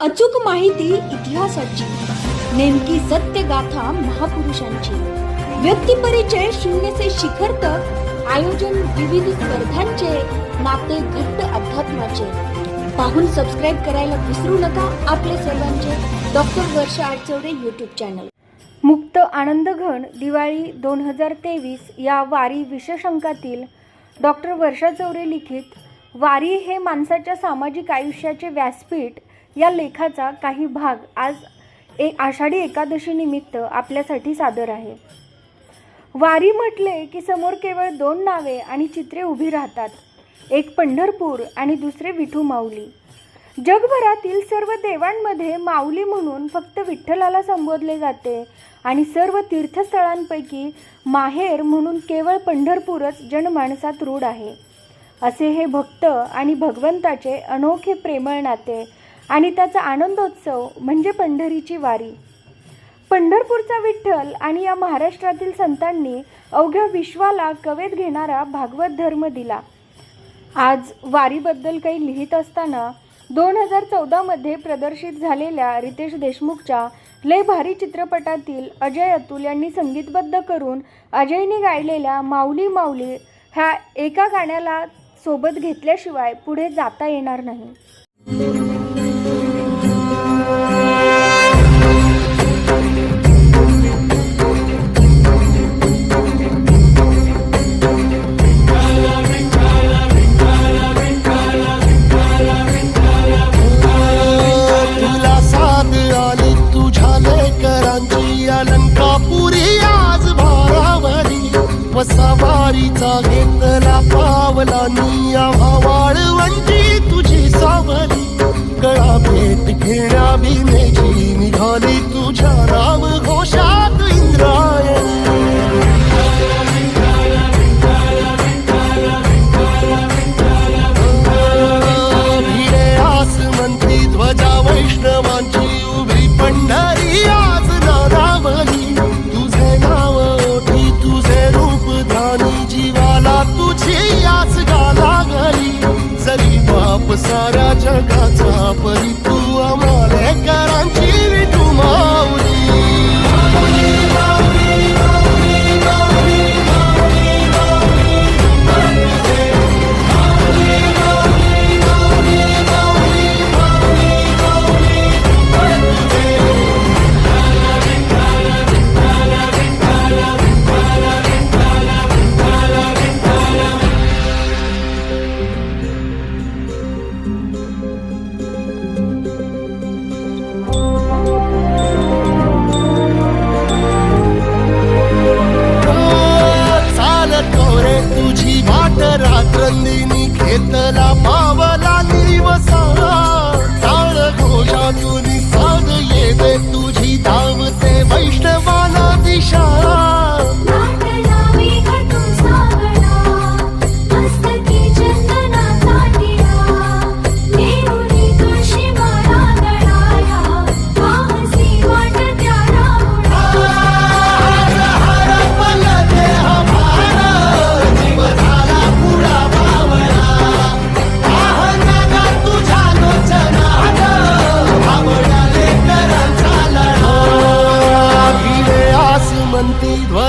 अचूक माहिती इतिहासाची. नेमकी सत्य गाथा महापुरुषांची. व्यक्तिपरिचय शून्य से शिखर तक आयोजन विविध स्पर्धांचे नाते घट्ट अध्यात्माचे. पाहून सबस्क्राईब करायला विसरू नका आपले सर्वांचे. Doctor Varsha Adachawade YouTube channel मुक्त आनंदघन दिवाळी दोन हजार तेवीस या वारी विशेषांकातील डॉक्टर वर्षा चौरे लिखित वारी हे माणसाच्या सामाजिक आयुष्याचे व्यासपीठ या लेखाचा काही भाग आज ए आषाढी एकादशी निमित्त आपल्यासाठी सादर आहे. वारी म्हटले की समोर केवळ दोन नावे आणि चित्रे उभी राहतात. एक पंढरपूर आणि दुसरे विठू माऊली. जगभरातील सर्व देवांमध्ये माऊली म्हणून फक्त विठ्ठलाला संबोधले जाते आणि सर्व तीर्थस्थळांपैकी माहेर म्हणून केवळ पंढरपूरच जनमानसात रूढ आहे. असे हे भक्त आणि भगवंताचे अनोखे प्रेमळ नाते आणि त्याचा आनंदोत्सव म्हणजे पंढरीची वारी. पंढरपूरचा विठ्ठल आणि या महाराष्ट्रातील संतांनी अवघ्या विश्वाला कवेत घेणारा भागवत धर्म दिला. आज वारीबद्दल काही लिहित असताना दोन हजार चौदामध्ये प्रदर्शित झालेल्या रितेश देशमुखच्या लय भारी चित्रपटातील अजय अतुल यांनी संगीतबद्ध करून अजयने गायलेल्या माऊली माऊली ह्या एका गाण्याला सोबत घेतल्याशिवाय पुढे जाता येणार नाही.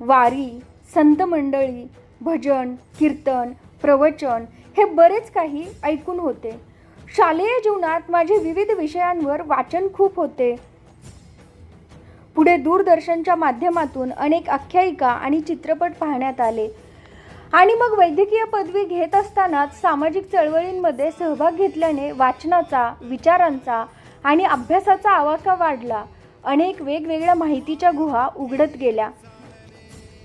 वारी संत मंडळी भजन कीर्तन प्रवचन हे बरेच काही ऐकून होते. शालेय जीवनात माझे विविध विषयांवर वाचन खूप होते. पुढे दूरदर्शनच्या माध्यमातून अनेक आख्यायिका आणि चित्रपट पाहण्यात आले. आणि मग वैद्यकीय पदवी घेत असतानाच सामाजिक चळवळींमध्ये सहभाग घेतल्याने वाचनाचा विचारांचा आणि अभ्यासाचा आवाका वाढला. अनेक वेगवेगळ्या माहितीच्या गुहा उघडत गेल्या.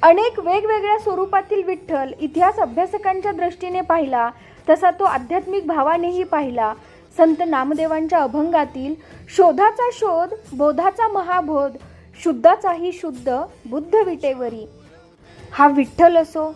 अनेक वेगवेगळ्या स्वरूपातील विठ्ठल इतिहास अभ्यासकांच्या दृष्टीने पाहिला तसा तो आध्यात्मिक भावानेही पाहिला. संत नामदेवांच्या अभंगातील शोधाचा शोध बोधाचा महाबोध शुद्धाचाही शुद्ध बुद्ध विटेवरी. हा विठ्ठल असो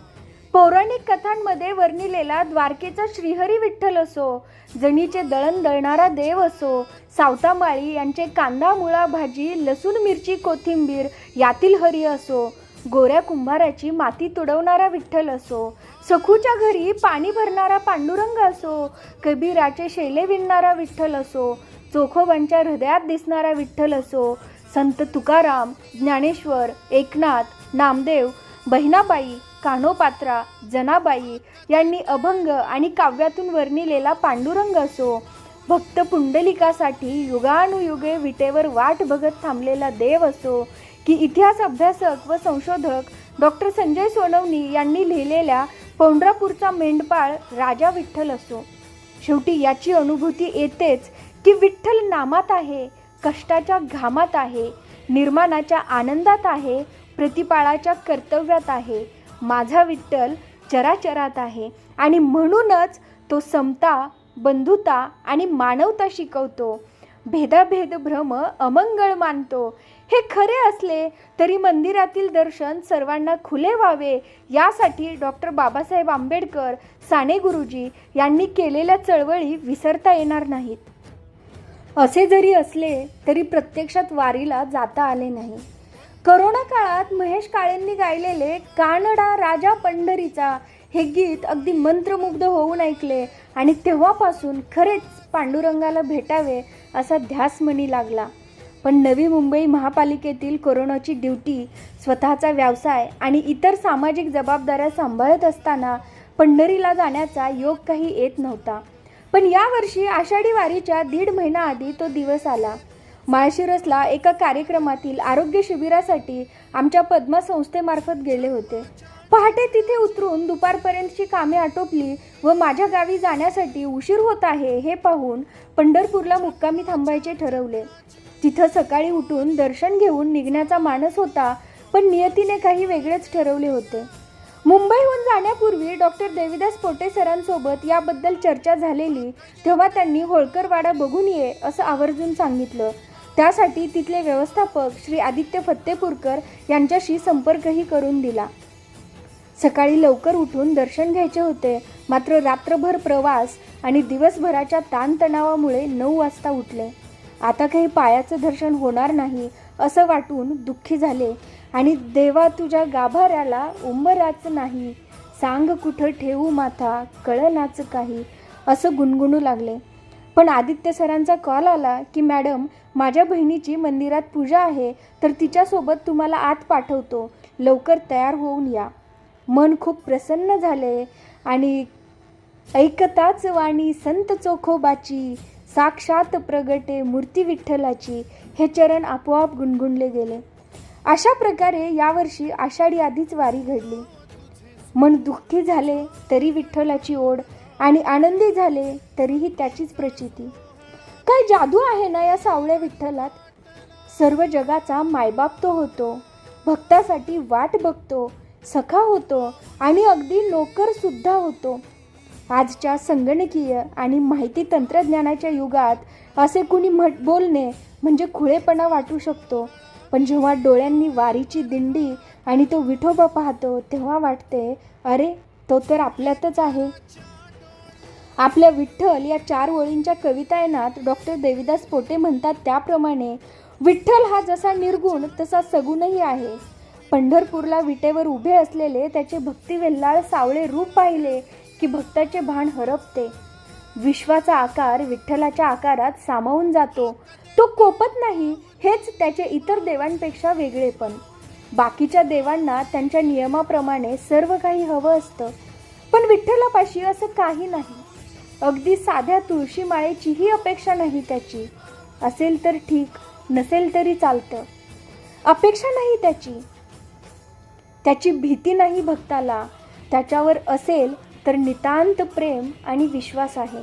पौराणिक कथांमध्ये वर्णिलेला द्वारकेचा श्रीहरी विठ्ठल असो जणीचे दळण दळणारा देव असो सावतामाळी यांचे कांदा मुळा भाजी लसूण मिरची कोथिंबीर यातील हरी असो गोऱ्या कुंभाराची माती तुडवणारा विठ्ठल असो सखूच्या घरी पाणी भरणारा पांडुरंग असो कबीराचे शेले विणणारा विठ्ठल असो चोखोबांच्या हृदयात दिसणारा विठ्ठल असो संत तुकाराम ज्ञानेश्वर एकनाथ नामदेव बहिणाबाई कान्होपात्रा जनाबाई यांनी अभंग आणि काव्यातून वर्णिलेला पांडुरंग असो. भक्त पुंडलिकासाठी युगानुयुगे विटेवर वाट बघत थांबलेला देव असो. की इतिहास अभ्यासक व संशोधक डॉक्टर संजय सोनवणी यांनी लिहिलेल्या पौंड्रापूरचा मेंढपाळ राजा विठ्ठल असो. शेवटी याची अनुभूती येतेच की विठ्ठल नामात आहे कष्टाच्या घामात आहे निर्माणाच्या आनंदात आहे प्रतिपाळाच्या कर्तव्यात आहे. माझा विठ्ठल चराचरात आहे आणि म्हणूनच तो समता बंधुता आणि मानवता शिकवतो. भेदाभेद भ्रम अमंगळ मानतो. हे खरे असले तरी मंदिरातील दर्शन सर्वांना खुले व्हावे. यासाठी डॉक्टर बाबासाहेब आंबेडकर साने गुरुजी यांनी केलेल्या चळवळी विसरता येणार नाहीत. असे जरी असले तरी प्रत्यक्षात वारीला जाता आले नाही. करोना काळात महेश काळेंनी गायलेले कानडा राजा पंढरीचा हे गीत अगदी मंत्रमुग्ध होऊन ऐकले आणि तेव्हापासून खरेच पांडुरंगाला भेटावे असा ध्यास मनी लागला. पण नवी मुंबई महापालिकेतील कोरोनाची ड्युटी स्वतःचा व्यवसाय आणि इतर सामाजिक जबाबदाऱ्या सांभाळत असताना पंढरीला जाण्याचा योग काही येत नव्हता. पण यावर्षी आषाढी वारीच्या दीड महिना आधी तो दिवस आला. माळशिरसला एका कार्यक्रमातील आरोग्य शिबिरासाठी आमच्या पद्मा संस्थेमार्फत गेले होते. पहाटे तिथे उतरून दुपारपर्यंतची कामे आटोपली व माझ्या गावी जाण्यासाठी उशीर होत आहे हे पाहून पंढरपूरला मुक्कामी थांबायचे ठरवले. तिथं सकाळी उठून दर्शन घेऊन निघण्याचा मानस होता पण नियतीने काही वेगळेच ठरवले होते. मुंबईहून जाण्यापूर्वी डॉक्टर देविदास पोटे सरांसोबत याबद्दल चर्चा झालेली तेव्हा त्यांनी होळकरवाडा बघून ये असं आवर्जून सांगितलं. त्यासाठी तिथले व्यवस्थापक श्री आदित्य फत्तेपूरकर यांच्याशी संपर्कही करून दिला. सकाळी लवकर उठून दर्शन घ्यायचे होते मात्र रात्रभर प्रवास आणि दिवसभराच्या ताणतणावामुळे नऊ वाजता उठले. आता काही पायाचं दर्शन होणार नाही असं वाटून दुःखी झाले. आणि देवा तुझ्या गाभाऱ्याला उंबराच नाही. सांग कुठं ठेवू माथा कळनाच काही असं गुणगुणू लागले. पण आदित्य सरांचा कॉल आला की मॅडम माझ्या बहिणीची मंदिरात पूजा आहे तर तिच्यासोबत तुम्हाला आत पाठवतो. लवकर तयार होऊन या. मन खूप प्रसन्न झाले. आणि ऐकताच वाणी संत चोखोबाची साक्षात प्रगटे मूर्ती विठ्ठलाची हे चरण आपोआप गुणगुणले गेले. अशा प्रकारे यावर्षी आषाढी आधीच वारी घडली. मन दुःखी झाले तरी विठ्ठलाची ओढ आणि आनंदी झाले तरीही त्याचीच प्रचिती. काय जादू आहे ना या सावळ्या विठ्ठलात? सर्व जगाचा मायबाप तो होतो. भक्तासाठी वाट बघतो सखा होतो आणि अगदी नोकर सुद्धा होतो. आजच्या संगणकीय आणि माहिती तंत्रज्ञानाच्या युगात असे कुणी म्हट बोलणे म्हणजे खुळेपणा वाटू शकतो. पण जेव्हा डोळ्यांनी वारीची दिंडी आणि तो विठोबा पाहतो तेव्हा वाटते अरे तो तर आपल्यातच आहे. आपल्या विठ्ठल या चार ओळींच्या कवितायनात डॉक्टर देविदास पोटे म्हणतात त्याप्रमाणे विठ्ठल हा जसा निर्गुण तसा सगुणही आहे. पंढरपूरला विटेवर उभे असलेले त्याचे भक्तिवेल्लाळ सावळे रूप पाहिले की भक्ताचे भान हरपते. विश्वाचा आकार विठ्ठलाच्या आकारात सामावून जातो. तो कोपत नाही हेच त्याचे इतर देवांपेक्षा वेगळे पण. बाकीच्या देवांना त्यांच्या नियमाप्रमाणे सर्व काही हवं असतं. पण विठ्ठलापाशी असं काही नाही. अगदी साध्या तुळशी माळेचीही अपेक्षा नाही त्याची. असेल तर ठीक नसेल तरी चालतं. अपेक्षा नाही त्याची. त्याची भीती नाही भक्ताला. त्याच्यावर असेल तर नितांत प्रेम आणि विश्वास आहे.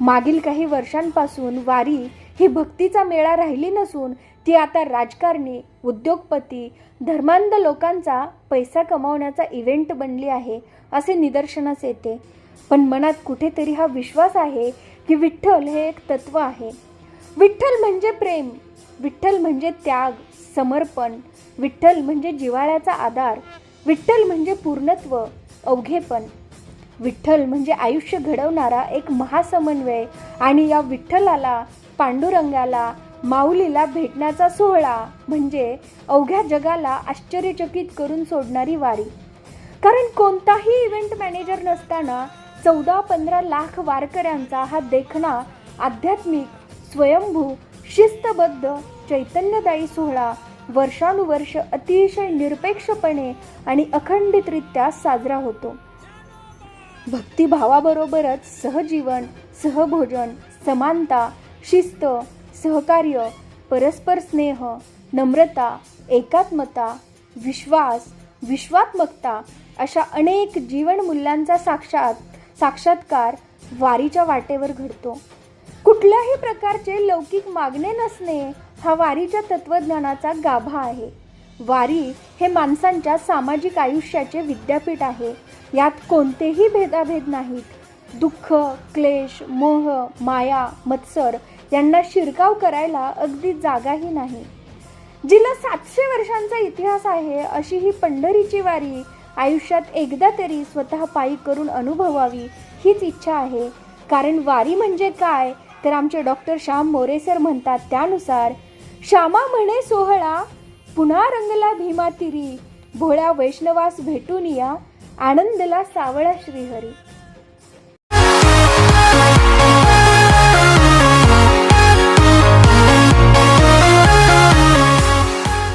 मागील काही वर्षांपासून वारी ही भक्तीचा मेळा राहिली नसून ती आता राजकारणी उद्योगपती धर्मांध लोकांचा पैसा कमावण्याचा इव्हेंट बनली आहे असे निदर्शनास येते. पण मनात कुठेतरी हा विश्वास आहे की विठ्ठल हे एक तत्व आहे. विठ्ठल म्हणजे प्रेम विठ्ठल म्हणजे त्याग समर्पण विठ्ठल म्हणजे जिव्हाळ्याचा आधार विठ्ठल म्हणजे पूर्णत्व अवघेपण. विठ्ठल म्हणजे आयुष्य घडवणारा एक महासमन्वय आणि या विठ्ठलाला पांडुरंगाला माऊलीला भेटण्याचा सोहळा म्हणजे अवघ्या जगाला आश्चर्यचकित करून सोडणारी वारी. कारण कोणताही इव्हेंट मॅनेजर नसताना चौदा पंधरा लाख वारकऱ्यांचा हा देखणा आध्यात्मिक स्वयंभू शिस्तबद्ध चैतन्यदायी सोहळा वर्षानुवर्ष अतिशय निरपेक्षपणे आणि अखंडितरित्या साजरा होतो. भक्तिभावाबरोबरच सहजीवन सहभोजन समानता शिस्त सहकार्य परस्पर स्नेह नम्रता एकात्मता विश्वास विश्वात्मकता अशा अनेक जीवनमूल्यांचा साक्षात साक्षात्कार वारीच्या वाटेवर घडतो. कुठल्याही प्रकारचे लौकिक मागणे नसणे हा वारीच्या तत्वज्ञानाचा गाभा आहे. वारी हे माणसांच्या सामाजिक आयुष्याचे विद्यापीठ आहे. यात कोणतेही भेदाभेद नाहीत. दुःख क्लेश मोह माया मत्सर यांना शिरकाव करायला अगदी जागाही नाही. जिला सातशे वर्षांचा इतिहास आहे अशी ही पंढरीची वारी आयुष्यात एकदा तरी स्वतः पायी करून अनुभवावी हीच इच्छा आहे. कारण वारी म्हणजे काय? तर आमचे डॉक्टर श्याम मोरे सर म्हणतात त्यानुसार श्यामा म्हणे सोहळा पुन्हा रंगला भीमा तिरी भोळ्या वैष्णवास भेटून या. आनंदला सावळा श्रीहरी.